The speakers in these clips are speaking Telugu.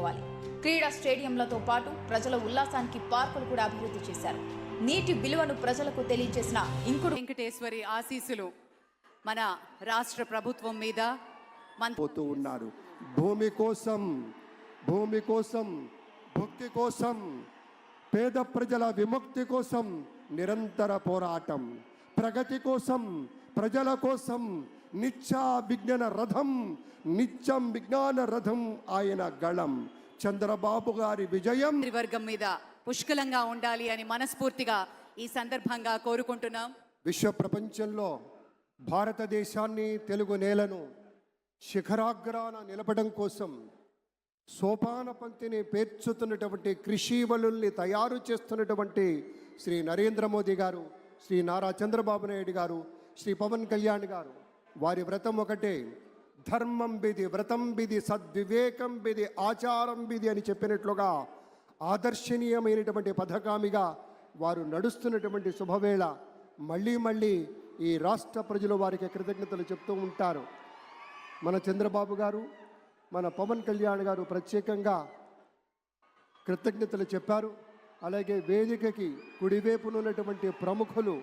చేసుకోవాలి. క్రీడా స్టేడియంలతో పాటు ప్రజల ఉల్లాసానికి పార్కులు కూడా అభివృద్ధి చేశారు. నీటి విలువను ప్రజలకు తెలియజేసిన ఇంకుడు వెంకటేశ్వరి ఆశీస్సులు మన రాష్ట్ర ప్రభుత్వం మీద. పోతూ ఉన్నారు. భూమి కోసం భూమి కోసం భక్తి కోసం పేద ప్రజల విముక్తి కోసం నిరంతర పోరాటం. ప్రగతి కోసం ప్రజల కోసం నిత్య విజ్ఞాన రథం నిత్యం విజ్ఞాన రథం ఆయన గళం. చంద్రబాబు గారి విజయం. వర్గం మీద పుష్కలంగా ఉండాలి అని మనస్ఫూర్తిగా ఈ సందర్భంగా కోరుకుంటున్నాం. విశ్వ ప్రపంచంలో భారతదేశాన్ని తెలుగు నేలను శిఖరాగ్రాన నిలపడం కోసం సోపాన పంక్తిని పేర్చుతున్నటువంటి కృషివలుల్ని తయారు చేస్తున్నటువంటి శ్రీ నరేంద్ర మోదీ గారు శ్రీ నారా చంద్రబాబు నాయుడు గారు శ్రీ పవన్ కళ్యాణ్ గారు వారి వ్రతం ఒకటే. ధర్మం బిది వ్రతం బిది సద్వివేకం బిది ఆచారం బిది అని చెప్పినట్లుగా ఆదర్శనీయమైనటువంటి పథకామిగా వారు నడుస్తున్నటువంటి శుభవేళ మళ్ళీ మళ్ళీ ఈ రాష్ట్ర ప్రజలు వారికి కృతజ్ఞతలు చెప్తూ ఉంటారు. మన చంద్రబాబు గారు మన పవన్ కళ్యాణ్ గారు ప్రత్యేకంగా కృతజ్ఞతలు చెప్పారు. అలాగే వేదికకి కుడివైపునున్నటువంటి ప్రముఖులు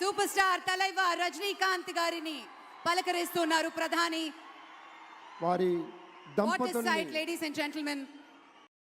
సూపర్ స్టార్ తలైవ రజనీకాంత్ గారిని పలకరిస్తున్నారు ప్రధాని. వారి దంపతుల్ని లేడీస్ అండ్ జెంటిల్మెన్